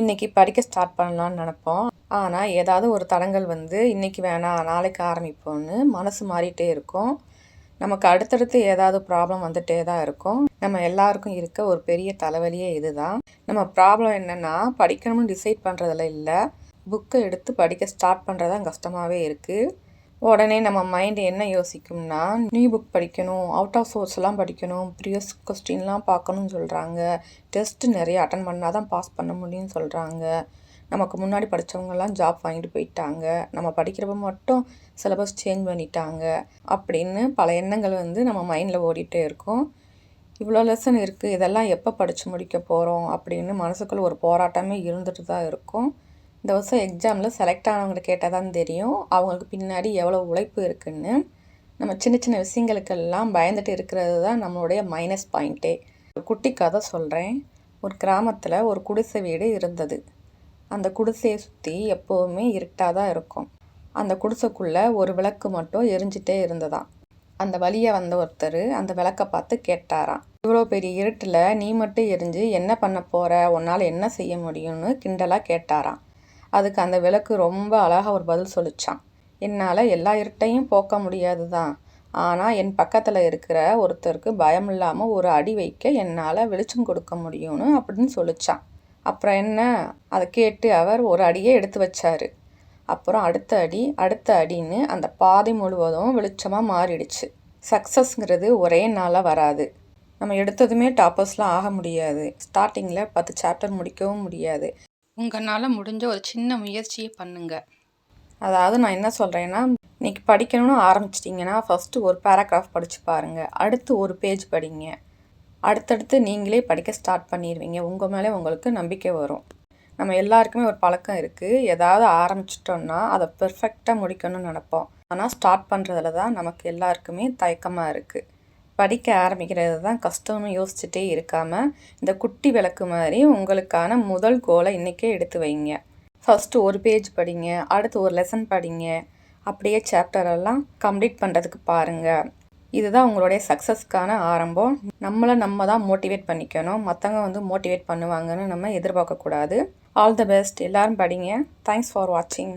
இன்றைக்கி படிக்க ஸ்டார்ட் பண்ணலான்னு நினப்போம். ஆனால் ஏதாவது ஒரு தடங்கள் வந்து இன்றைக்கி வேணாம் நாளைக்கு ஆரம்பிப்போம்னு மனசு மாறிட்டே இருக்கும். நமக்கு அடுத்தடுத்து ஏதாவது ப்ராப்ளம் வந்துட்டே தான் இருக்கும். நம்ம எல்லாருக்கும் இருக்க ஒரு பெரிய தலைவலியே இதுதான். நம்ம ப்ராப்ளம் என்னென்னா படிக்கணும்னு டிசைட் பண்ணுறதுல இல்லை. புக்கை எடுத்து படிக்க ஸ்டார்ட் பண்ணுறதான் கஷ்டமாகவே இருக்குது உடனே நம்ம மைண்டு என்ன யோசிக்கும்னா நியூ புக் படிக்கணும் அவுட் ஆஃப் சோர்ஸ்லாம் படிக்கணும் ப்ரீவியஸ் கொஸ்டின்லாம் பார்க்கணும்னு சொல்கிறாங்க டெஸ்ட்டு நிறைய அட்டன் பண்ணால் தான் பாஸ் பண்ண முடியும்னு சொல்கிறாங்க நமக்கு முன்னாடி படித்தவங்கெல்லாம் ஜாப் வாங்கிட்டு போயிட்டாங்க. நம்ம படிக்கிறப்ப மட்டும் சிலபஸ் சேஞ்ச் பண்ணிட்டாங்க. அப்படின்னு பல எண்ணங்கள் வந்து நம்ம மைண்டில் ஓடிட்டே இருக்கும். இவ்வளோ லெசன் இருக்குது இதெல்லாம் எப்போ படித்து முடிக்க போகிறோம் அப்படின்னு மனசுக்குள்ள ஒரு போராட்டமே இருந்துட்டு தான் இருக்கும். இந்த வருஷம் எக்ஸாமில் செலக்ட் ஆனவங்களை கேட்டால் தான் தெரியும். அவங்களுக்கு பின்னாடி எவ்வளோ உழைப்பு இருக்குன்னு. நம்ம சின்ன சின்ன விஷயங்களுக்கெல்லாம் பயந்துட்டு இருக்கிறது தான் நம்மளுடைய மைனஸ் பாயிண்ட்டே ஒரு குட்டி கதை சொல்கிறேன் ஒரு கிராமத்தில் ஒரு குடிசை வீடு இருந்தது. அந்த குடிசையை சுற்றி எப்போவுமே இருட்டாக தான் இருக்கும். அந்த குடிசைக்குள்ளே ஒரு விளக்கு மட்டும் எரிஞ்சிட்டே இருந்ததாம். அந்த வழியை வந்த ஒருத்தர் அந்த விளக்கை பார்த்து கேட்டாராம். இவ்வளோ பெரிய இருட்டில் நீ மட்டும் எரிஞ்சு என்ன பண்ண போகிற உன்னால் என்ன செய்ய முடியும்னு கிண்டலாக கேட்டாராம். அதுக்கு அந்த விளக்கு ரொம்ப அழகாக ஒரு பதில் சொல்லிச்சான். என்னால் எல்லா இருட்டையும் போக்க முடியாது தான் ஆனால் என் பக்கத்தில் இருக்கிற ஒருத்தருக்கு பயம் இல்லாமல் ஒரு அடி வைக்க என்னால் வெளிச்சம் கொடுக்க முடியும்னு அப்படின்னு சொல்லிச்சான். அப்புறம் என்ன? அதை கேட்டு அவர் ஒரு அடியே எடுத்து வச்சார். அப்புறம் அடுத்த அடி அடுத்த அடின்னு அந்த பாதை முழுவதும் வெளிச்சமாக மாறிடுச்சு. சக்ஸஸ்ங்கிறது ஒரே நாளாக வராது. நம்ம எடுத்ததுமே டாப்பர்ஸ்லாம் ஆக முடியாது. ஸ்டார்டிங்கில் பத்து சாப்டர் முடிக்கவும் முடியாது. உங்களால் முடிஞ்ச ஒரு சின்ன முயற்சியை பண்ணுங்க. அதாவது நான் என்ன சொல்கிறேன்னா இன்னைக்கு படிக்கணும்னு ஆரம்பிச்சிட்டிங்கன்னா ஃபஸ்ட்டு ஒரு பேராகிராஃப் படித்து பாருங்கள் அடுத்து ஒரு பேஜ் படிங்க. அடுத்தடுத்து நீங்களே படிக்க ஸ்டார்ட் பண்ணிடுவீங்க. உங்கள் மேலே உங்களுக்கு நம்பிக்கை வரும். நம்ம எல்லாருக்குமே ஒரு பழக்கம் இருக்குது ஏதாவது ஆரம்பிச்சிட்டோம்னா அதை பெர்ஃபெக்டாக முடிக்கணும்னு நினப்போம். ஆனால் ஸ்டார்ட் பண்ணுறதுல தான் நமக்கு எல்லாருக்குமே தயக்கமாக இருக்குது படிக்க ஆரம்பிக்கிறது தான் கஷ்டம்னு யோசிச்சுட்டே இருக்காமல் இந்த குட்டி விளக்கு மாதிரி உங்களுக்கான முதல் கோலை இன்றைக்கே எடுத்து வைங்க. ஃபஸ்ட்டு ஒரு பேஜ் படிங்க அடுத்து ஒரு லெசன் படிங்க. அப்படியே சாப்டரெல்லாம் கம்ப்ளீட் பண்ணுறதுக்கு பாருங்கள் இதுதான் உங்களுடைய சக்ஸஸ்க்கான ஆரம்பம். நம்மளை நம்ம தான் மோட்டிவேட் பண்ணிக்கணும். மற்றவங்க வந்து மோட்டிவேட் பண்ணுவாங்கன்னு நம்ம எதிர்பார்க்கக்கூடாது. ஆல் த பெஸ்ட் எல்லோரும் படிங்க. தேங்க்ஸ் ஃபார் வாட்சிங்